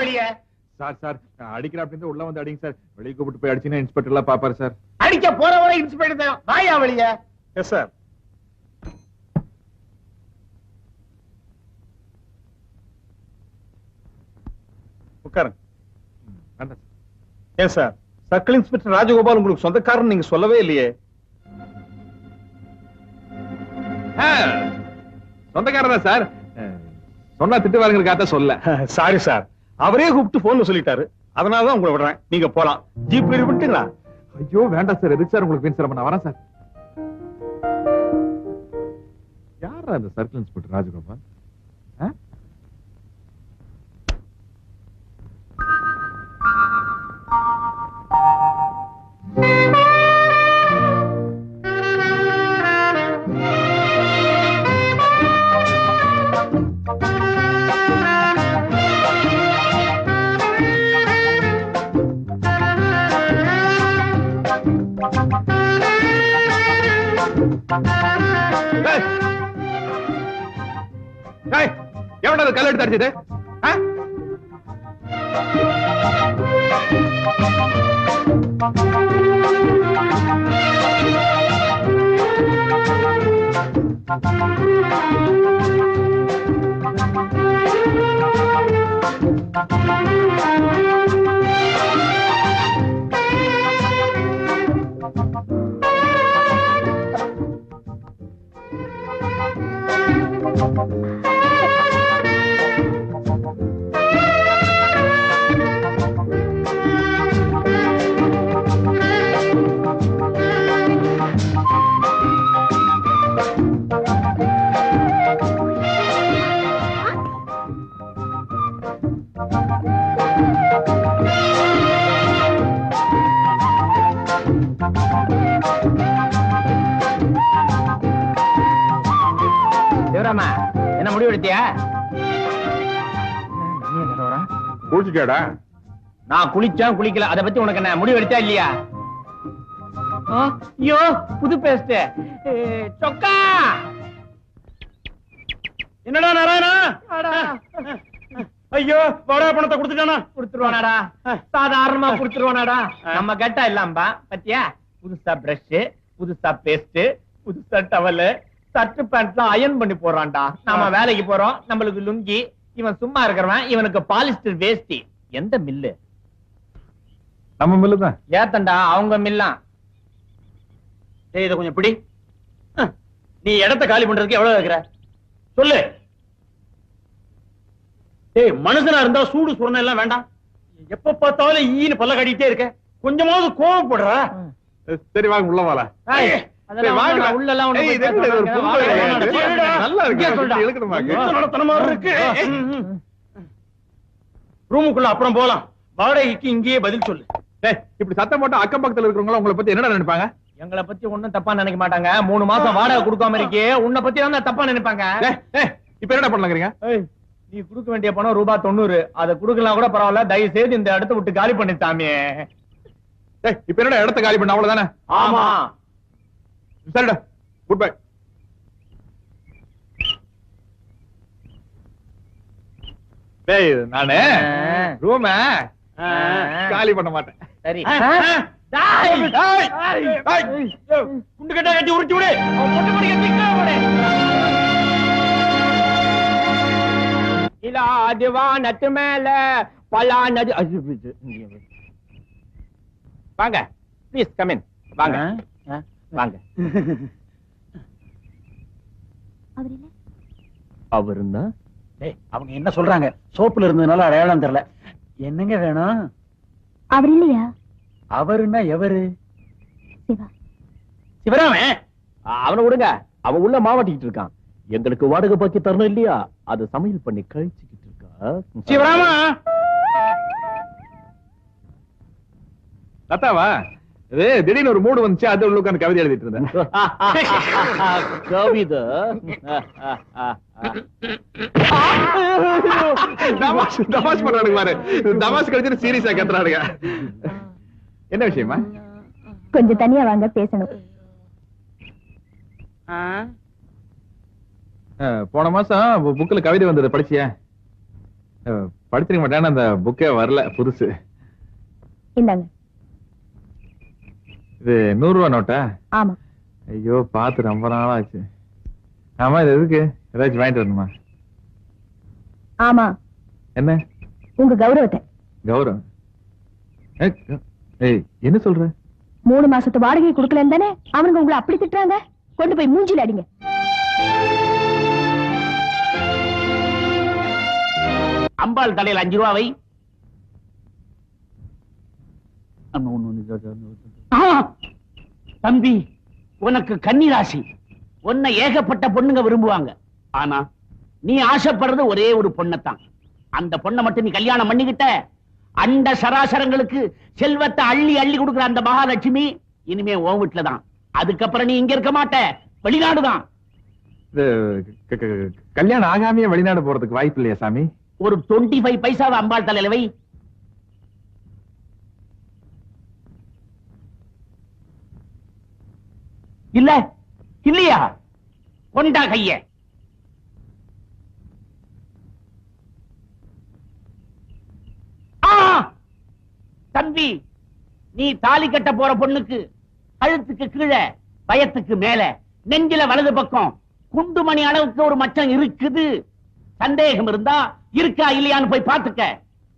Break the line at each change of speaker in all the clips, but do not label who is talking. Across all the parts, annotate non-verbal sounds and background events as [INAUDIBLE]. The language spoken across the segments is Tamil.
வெளிய
சார் சார் அடிக்கிற அப்படின்னு உள்ள வந்து அடிங்க சார். வெளியே கூப்பிட்டு போய் அடிச்சுன்னா இன்ஸ்பெக்டர் எல்லாம் பாப்பாரு சார்.
அடிக்க போற வரை இன்ஸ்பெக்டர் தான். வாயா வெளிய
எஸ் சார் உட்காருங்க.
வேண்டாம்
ஏன் சார்? சர்க்கிள் இன்ஸ்பெக்டர் ராஜகோபால் உங்களுக்கு சொந்தக்காரன் நீங்க சொல்லவே இல்லையே.
தான் சார். சொன்னா திட்டு வாருங்கிறக்காக சொல்ல. [LAUGHS]
சாரி சார் அவரே கூப்பிட்டு போன்ல சொல்லிட்டாரு. அதனால தான் உங்களை விடுறேன். நீங்க போலாம். ஜீப் விட்டுங்களா
ஐயோ வேண்டாம் சார். எதுக்கு சார் உங்களுக்கு வீண் சிரமம் நான் வரேன் சார். யாரா அந்த சர்க்கிள் இன்ஸ்பெக்டர் ராஜகோபால்? எவன்டா அது கல் எடுத்து அடிச்சது குளிச்சுட்டியாடா
நான் குளிச்சேன் குளிக்கல. அத பத்தி உனக்கு என்ன முடிவு எடுத்தா இல்லையா? ஐயோ புது பேஸ்ட் சொக்கா!
என்னடா நாராயணா? ஐயோ வாடகை பணத்தை கொடுத்துட்டானா?
குடுத்துருவானாடா. சாதாரணமா குடுத்துருவானாடா. நம்ம கெட்டா இல்லாம்பா பத்தியா? புதுசா பிரஷ் புதுசா பேஸ்ட் புதுசா டவல் சட்டு பேண்ட்லாம் அயன் பண்ணி போடுறான்டா. நாம வேலைக்கு போறோம் நம்மளுக்கு லுங்கி இவன் சும்மா இருக்கிறவன் இவனுக்கு பாலிஸ்டர் வேஷ்டி. எந்த மில்லு?
நம்ம மில்லு தான்.
ஏத்தண்டா அவங்க மில்லாம்.
டேய் இத கொஞ்சம் பிடி. நீ இடத்த காலி பண்றதுக்கு எவ்வளவு இருக்கிற? சொல்லு. டேய் மனுஷனா இருந்தா சூடு சுரணம் எல்லாம் வேண்டாம். எப்ப பார்த்தாலும் ஈன்னு பல்ல கட்டிட்டே இருக்க. கொஞ்சமாவது கோவப்படுறா.
சரி வாங்க உள்ள வாழ
ரூமுக்குள்ள அப்புறம் போலாம். வாடகைக்கு இங்கேயே பதில் சொல்லு.
இப்படி சத்தம் போட்டு அக்கம் பக்கத்துல இருக்கிறவங்க உங்களை பத்தி என்னடா நினைப்பாங்க?
எங்களை பத்தி ஒண்ணும் தப்பா நினைக்க மாட்டாங்க. மூணு மாசம் வாடகை கொடுக்காம இருக்கே உன்னை பத்தி தான் தப்பா நினைப்பாங்க.
இப்ப என்ன பண்ணலாங்கிறீங்க?
நீ கொடுக்க வேண்டிய பணம் ரூபாய் தொண்ணூறு. அதை கொடுக்கலாம் கூட பரவாயில்ல. தயவு செய்து இந்த இடத்த விட்டு காலி பண்ணி சாமி.
டேய், இப்ப என்னடா இடத்த காலி பண்ண? அவ்வளவுதானே?
ஆமா.
சரிடா குட் பை டேய் நானு? ரூம? காலி பண்ண மாட்டேன்.
சரி.
குண்டு கட்டா கட்டி உருட்டி விடு.
பொட்டு. இலா மேல பலா நதி. வாங்க. ப்ளீஸ் கமின் வாங்க. வாங்க.
அவர்
அவங்க என்ன சொல்றாங்க? சோப்புல இருந்ததுனால அடையாளம் தெரியல. என்னங்க வேணும்?
அவர் இல்லையா?
அவருன்னா எவரு?
சிவா.
சிவராமன்
அவனை விடுங்க. அவன் உள்ள மாவட்டிக்கிட்டு இருக்கான். எங்களுக்கு வாடகை பாக்கி தரணும் இல்லையா? அது சமையல் பண்ணி கழிச்சுக்கிட்டு இருக்கா?
சிவராமா?
லதாவா? திடீர்னு ஒரு மூடு வந்துச்சு அது உள்ள கவிதை எழுதிட்டு இருந்தேன்.
கவிதை?
தமாஷ் தமாஷ் பண்றானுங்க பாரு. தமாஷ் கழிச்சு சீரியஸா கத்துறானுங்க என்ன விஷயமா?
கொஞ்சம் தனியா வாங்க பேசணும்.
போன மாசம் புக்ல கவிதை வந்தது படிச்சியா? படிச்சிருக்க மாட்டேன் அந்த புக்கே வரல புதுசு.
இந்தாங்க.
இது நூறு ரூபா நோட்டா?
ஆமா.
ஐயோ பார்த்து ரொம்ப நாள் ஆச்சு ஆமா இது எதுக்கு? ஏதாச்சும் வாங்கிட்டு வரணுமா?
ஆமா.
என்ன?
உங்க கௌரவத்தை.
கௌரவம்? ஏய், என்ன சொல்ற?
மூணு மாசத்து வாடகை கொடுக்கலன்னு தானே? அவனுங்க உங்களை அப்படி திட்டுறாங்க? கொண்டு போய் மூஞ்சில அடிங்க.
அம்பாள் தலையில அஞ்சு ரூபா வை ஆ, தம்பி உனக்கு கன்னிராசி. உன்னை ஏகப்பட்ட பொண்ணுங்க விரும்புவாங்க. ஆனா நீ ஆசைப்படுறது ஒரே ஒரு பொண்ணத்தான். அந்த பொண்ணை மட்டும் நீ கல்யாணம் பண்ணிக்கிட்ட. அண்ட சராசரங்களுக்கு செல்வத்தை அள்ளி அள்ளி கொடுக்குற அந்த மகாலட்சுமி இனிமே உன் வீட்டுல தான். அதுக்கப்புறம் நீ இங்க இருக்க மாட்ட. வெளிநாடுதான்
கல்யாணம் ஆகாமையே வெளிநாடு போறதுக்கு வாய்ப்பு இல்லையா சாமி?
ஒரு டுவெண்ட்டி ஃபைவ் பைசாவை அம்பாள் தலையில வை. இல்ல இல்லையா? கொண்டா கைய. ஆ! தம்பி நீ தாலி கட்ட போற பொண்ணுக்கு கழுத்துக்கு கீழே பயத்துக்கு மேல நெஞ்சில வலது பக்கம் குண்டுமணி அளவுக்கு ஒரு மச்சம் இருக்குது. சந்தேகம் இருந்தா இருக்கா இல்லையான்னு போய் பாத்துக்க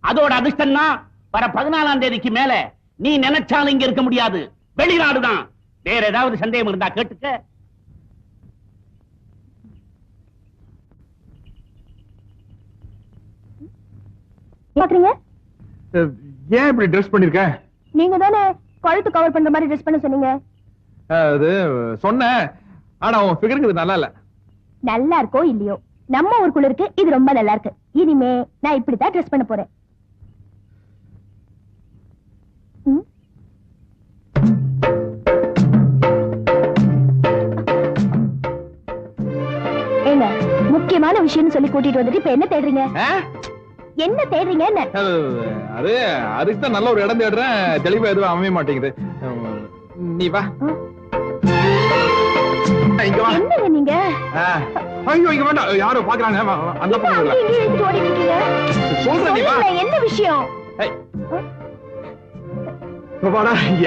அதோட அதிர்ஷ்டம்னா வர பதினாலாம் தேதிக்கு மேல நீ நினைச்சாலும் இங்க இருக்க முடியாது. வெளிநாடுதான். வேற ஏதாவது சந்தேகம் இருந்தா கேட்டுக்க.
ஏன் இப்படி ட்ரெஸ் பண்ணிருக்க?
நீங்க தானே கழுத்து கவர் பண்ற மாதிரி ட்ரெஸ் பண்ண சொன்னீங்க.
அது சொன்னேன். ஆனா உன் ஃபிகருக்கு இது நல்லா இல்ல.
நல்லா இருக்கோ இல்லையோ? நம்ம ஊருக்குள்ள இருக்கு இது ரொம்ப நல்லா இருக்கு. இனிமே நான் இப்படித்தான் ட்ரெஸ் பண்ண போறேன். முக்கியமான விஷயம்னு சொல்லி கூட்டிட்டு வந்துட்டு இப்ப என்ன தேடுறீங்க? என்ன தேடுறீங்க என்ன?
அது அதுக்கு தான் நல்ல ஒரு இடம் தேடுறேன். தெளிவா எதுவும் அமைய மாட்டேங்குது. நீ வா. இங்க
என்னங்க நீங்க?
ஐயோ இங்க வேண்டாம். யாரோ பாக்குறாங்க அந்த பக்கம் சொல்றேன்
என்ன விஷயம்?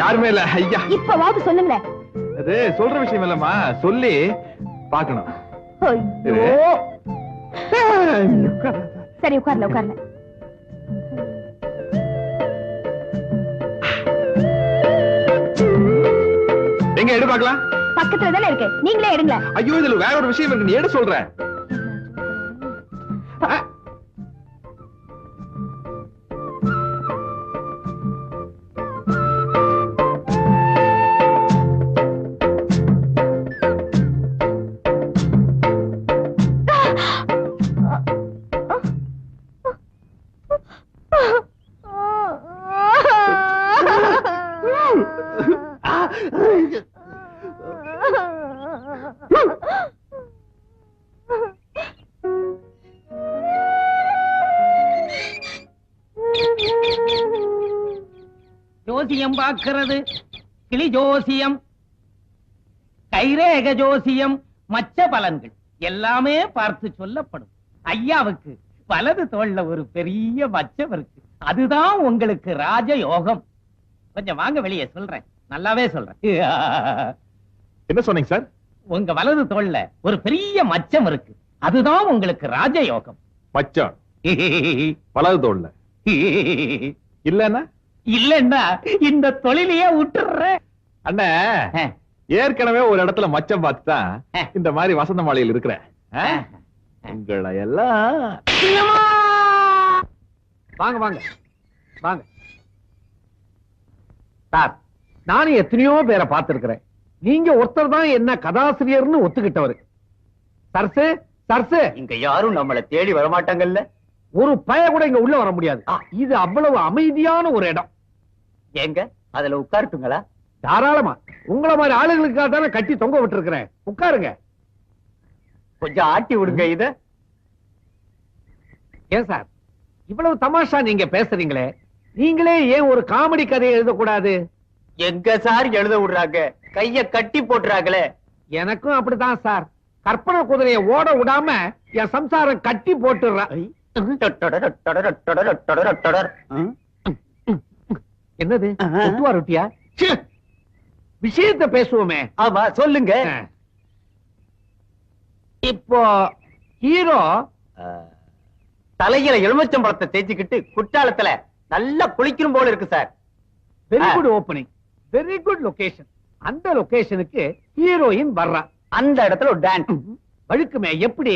யாருமே இல்ல. ஐயா.
இப்பவாவது சொல்லுங்களேன்.
அது சொல்ற விஷயம் இல்லம்மா. சொல்லி பாக்கணும்
சரி உட்கார்ல உட்கார்ல
எங்க எடு பாக்கலாம்
பக்கத்துல தானே இருக்கு நீங்களே எடுங்க
ஐயோ இதுல வேற ஒரு விஷயம் இருக்கு நீ எடு சொல்ற
ஜோசியம் பார்க்கிறது. கிளி ஜோசியம் கைரேக ஜோசியம் மச்ச பலன்கள் எல்லாமே பார்த்து சொல்லப்படும். ஐயாவுக்கு வலது தோள்ல ஒரு பெரிய மச்சம் இருக்கு. அதுதான் உங்களுக்கு ராஜ யோகம் கொஞ்சம் வாங்க வெளியே சொல்றேன். நல்லாவே சொல்றேன்.
என்ன சொன்னீங்க சார்?
உங்க வலது தோள்ல ஒரு பெரிய மச்சம் இருக்கு. அதுதான் உங்களுக்கு ராஜ யோகம்
மச்சான். [LAUGHS] வலது தோல்ல இல்லன்னா?
இல்லன்னா இந்த தொழிலையே விட்டுறேன்
அண்ணே ஏற்கனவே ஒரு இடத்துல மச்சம் பார்த்து தான் இந்த மாதிரி வசந்த மாலையில் இருக்கிறேன்? உங்களை எல்லாம்
வாங்க வாங்க வாங்க. சார் நானும் எத்தனையோ பேரை பார்த்திருக்கிறேன். நீங்க ஒருத்தர் தான் என்ன கதாசிரியர்னு ஒத்துக்கிட்டவர். சர்சு சர்சு!
இங்க யாரும் நம்மள தேடி வரமாட்டாங்கல்ல.
ஒரு பய கூட இங்க உள்ள வர முடியாது. இது அவ்வளவு அமைதியான ஒரு இடம்.
ஏங்க அதுல உட்காரட்டுங்களா?
தாராளமா. உங்கள மாதிரி ஆளுங்களுக்காக தானே கட்டி தொங்க விட்டுருக்கிறேன். உட்காருங்க.
கொஞ்சம் ஆட்டி விடுங்க இத.
ஏன் சார் இவ்வளவு தமாஷா நீங்க பேசுறீங்களே? நீங்களே ஏன் ஒரு காமெடி கதையை எழுதக்கூடாது?
எங்க சார் எழுத விடுறாங்க? கைய கட்டி போட்டுறாங்களே.
எனக்கும் அப்படித்தான் சார். கற்பனை குதிரையை ஓட விடாம என் சம்சாரம் கட்டி போட்டுடுறா
என்னது. ஒட்டுவா ரொட்டியா. விஷயத்த பேசுவோமே.
ஆமா சொல்லுங்க.
இப்போ ஹீரோ
தலையில எலுமிச்சம்பழத்தை தேய்ச்சிக்கிட்டு குற்றாலத்துல நல்லா குளிக்கணும் போல இருக்கு sir.
Very. Good opening very good location அந்த லொகேஷனுக்கு ஹீரோயின் வர்றா.
அந்த இடத்துல ஒரு டான்ஸ்
வழுக்குமே எப்படி?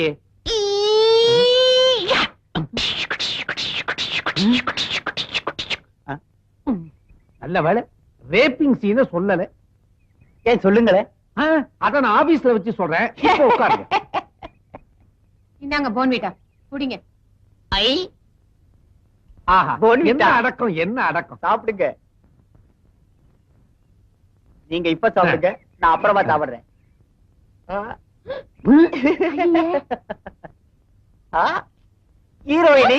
நல்ல வேலை. ரேப்பிங் சீன சொல்லல.
ஏன் சொல்லுங்களேன்?
அத நான் ஆபீஸ்ல வச்சு சொல்றேன். இப்போ உட்காருங்க. [LAUGHS]
இந்தாங்க போன்விட்டா. குடிங்க.
ஐ.
ஆஹா. என்ன அடக்கம் என்ன அடக்கம்?
சாப்பிடுங்க. நீங்க இப்ப சாப்பிடுங்க. நான் அப்புறமா சாப்பிடுறேன். ஆ, ஹீரோயினி.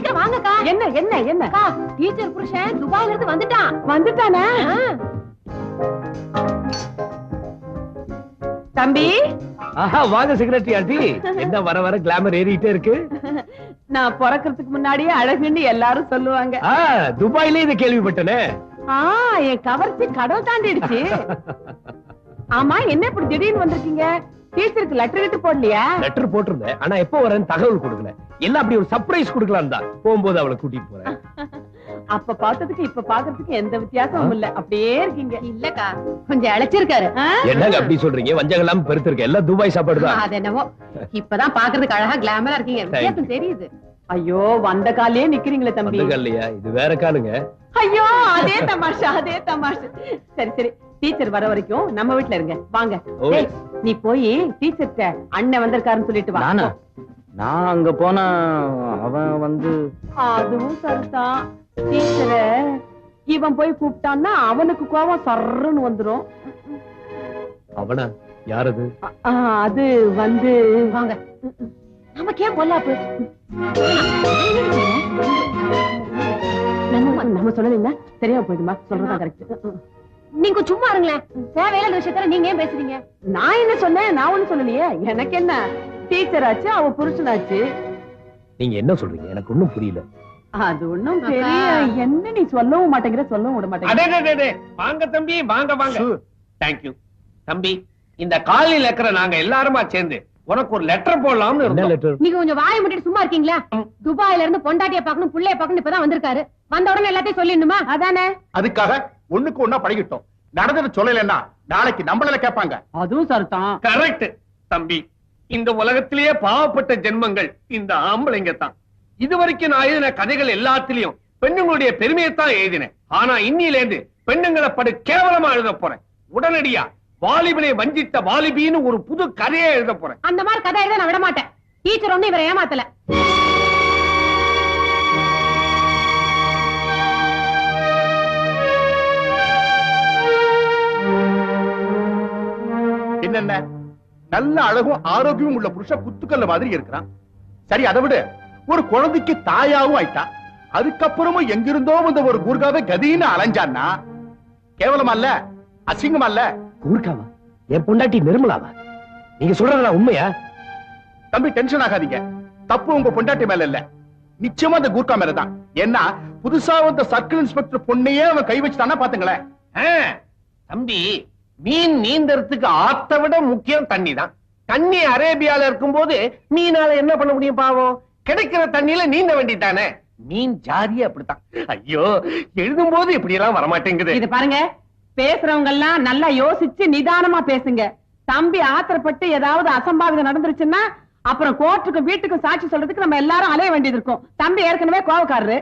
சீக்கிரம் வாங்கக்கா.
என்ன என்ன என்ன?
அக்கா டீச்சர் புருஷன் துபாயில இருந்து வந்துட்டான்?
வந்துட்டானே தம்பி?
ஆஹா வாங்க செக்ரட்டரி ஆண்டி. என்ன வர வர கிளாமர் ஏறிட்டே இருக்கு?
நான் பிறக்கிறதுக்கு முன்னாடியே அழகுன்னு எல்லாரும் சொல்லுவாங்க.
ஆ துபாயிலே இதை கேள்விப்பட்டனே.
ஆ என் கவர்ச்சி கடவுள் தாண்டிடுச்சு. [LAUGHS] ஆமா என்ன இப்படி திடீர்னு வந்திருக்கீங்க? டீச்சருக்கு லெட்டர் கிட்ட போடலையா?
லெட்டர் போட்டிருந்தேன். ஆனா எப்போ வரேன்னு தகவல் கொடுக்கல. எல்லாம் அப்படி ஒரு சர்ப்ரைஸ் கொடுக்கலாம் தான்? போகும்போது அவளை கூட்டிட்டு போறேன். [LAUGHS]
அப்ப பார்த்ததுக்கு இப்ப பாக்குறதுக்கு எந்த வித்தியாசமும் இல்ல. அப்படியே இருக்கீங்க.
இல்லக்கா கொஞ்சம் அழைச்சிருக்காரு?
என்னங்க அப்படி சொல்றீங்க? வஞ்சகம் இல்லாம பெருத்திருக்க எல்லாம் துபாய் சாப்பாடு தான்.
அது என்னவோ இப்பதான் பாக்குறதுக்கு அழகா கிளாமரா இருக்கீங்க. வித்தியாசம் தெரியுது.
ஐயோ வந்த காலே நிக்கிறீங்களே தம்பி.
இல்லையா இது வேற காலுங்க.
ஐயோ அதே தமாஷா அதே தமாஷா. சரி சரி. டீச்சர் வர வரைக்கும் நம்ம வீட்ல இருங்க. வாங்க. நீ போய் டீச்சர்ட்ட அண்ணன் வந்திருக்காருன்னு சொல்லிட்டு வா.
நானா? அங்க போனா அவன் வந்து
அதுவும் சரிதான். டீச்சர இவன் போய் கூப்பிட்டான்னா அவனுக்கு கோவம் சர்ன்னு வந்துரும்.
அவனா? யாரது?
அது வந்து
வாங்க. நமக்கு ஏன் பொல்லாப்பு.
நம்ம நம்ம சொல்லலைன்னா சரியா போயிடுமா? சொல்றதா கரெக்ட்
நீங்க சும்மா இருங்களேன். தேவையில்லாத விஷயத்துல நீங்க ஏன் பேசுறீங்க?
நான் என்ன சொன்னேன்? நான் ஒண்ணு சொல்லலையே. எனக்கு என்ன? டீச்சர் ஆச்சு அவ புருஷனாச்சு.
நீங்க என்ன சொல்றீங்க? எனக்கு ஒண்ணும் புரியல.
அது ஒண்ணும். பெரிய என்ன நீ சொல்லவும் மாட்டேங்கிற சொல்லவும் விட மாட்டேங்கிற.
வாங்க தம்பி வாங்க வாங்க. தேங்க்யூ தம்பி இந்த காலையில இருக்கிற நாங்க எல்லாருமா சேர்ந்து உனக்கு ஒரு லெட்டர் போடலாம்னு இருந்தோம் லெட்டர்
நீங்க கொஞ்சம் வாயை மூடிட்டு சும்மா இருக்கீங்களா? துபாயில இருந்து பொண்டாட்டிய பாக்கணும் புள்ளைய பாக்கணும் இப்பதான் வந்திருக்காரு. வந்த உடனே எல்லாத்தையும் சொல்லிடணுமா?
அதானே?
அதுக்காக ஒண்ணுக்கு ஒண்ணா பழகிட்டோம். நடந்தது சொல்லலைன்னா நாளைக்கு நம்மள கேட்பாங்க.
அதுவும் சரிதான்
கரெக்ட் தம்பி இந்த உலகத்திலேயே பாவப்பட்ட ஜென்மங்கள் இந்த ஆம்பளைங்க தான் இதுவரைக்கும் நான் எழுதின கதைகள் எல்லாத்திலையும் பெண்ணுங்களுடைய பெருமையை தான் எழுதினேன். ஆனா இன்னில இருந்து பெண்ணுங்களை படு கேவலமா எழுத போறேன். உடனடியா வாலிபனை வஞ்சித்த வாலிபின்னு ஒரு புது கதையை எழுத போறேன்.
அந்த மாதிரி கதை எழுத நான் விட மாட்டேன். டீச்சர் ஒண்ணு இவரை ஏமாத்தல.
என்னென்ன? நல்ல அழகும் ஆரோக்கியமும் உள்ள புருஷன் குத்துக்கல்ல மாதிரி இருக்கிறான். சரி அதை விட. ஒரு குழந்தைக்கு தாயாவும் ஆயிட்டான் அதுக்கப்புறமும் எங்கிருந்தோ வந்த ஒரு கூர்காவை கதின்னு அலைஞ்சான்னா கேவலமா இல்ல? அசிங்கமா இல்ல?
ஊர்க்காவா என் பொண்டாட்டி நிர்மலாவா? நீங்க சொல்றதா உண்மையா?
தம்பி டென்ஷன் ஆகாதீங்க. தப்பு உங்க பொண்டாட்டி மேல இல்ல. நிச்சயமா அந்த கூர்க்கா மேலதான். ஏன்னா புதுசா வந்த சர்க்கிள் இன்ஸ்பெக்டர் பொண்ணையே அவன் கை வச்சுட்டானா பாத்துங்களேன்.
தம்பி மீன் நீந்தறதுக்கு ஆத்த விட முக்கியம் தண்ணி தான். தண்ணி அரேபியால இருக்கும்போது மீனால என்ன பண்ண முடியும் பாவம்? கிடைக்கிற தண்ணியில நீந்த வேண்டிதானே மீன் ஜாதியே அப்படித்தான். ஐயோ எழுதும் போது இப்படி எல்லாம் வரமாட்டேங்குது.
இது பாருங்க பேசுறவங்க எல்லாம் நல்லா யோசிச்சு நிதானமா பேசுங்க. தம்பி ஆத்திரப்பட்டு ஏதாவது அசம்பாவிதம் நடந்துருச்சுன்னா அப்புறம் கோர்ட்டுக்கும் வீட்டுக்கும் சாட்சி சொல்றதுக்கு நம்ம எல்லாரும் அலைய வேண்டியது இருக்கும். தம்பி ஏற்கனவே கோவக்காரரு.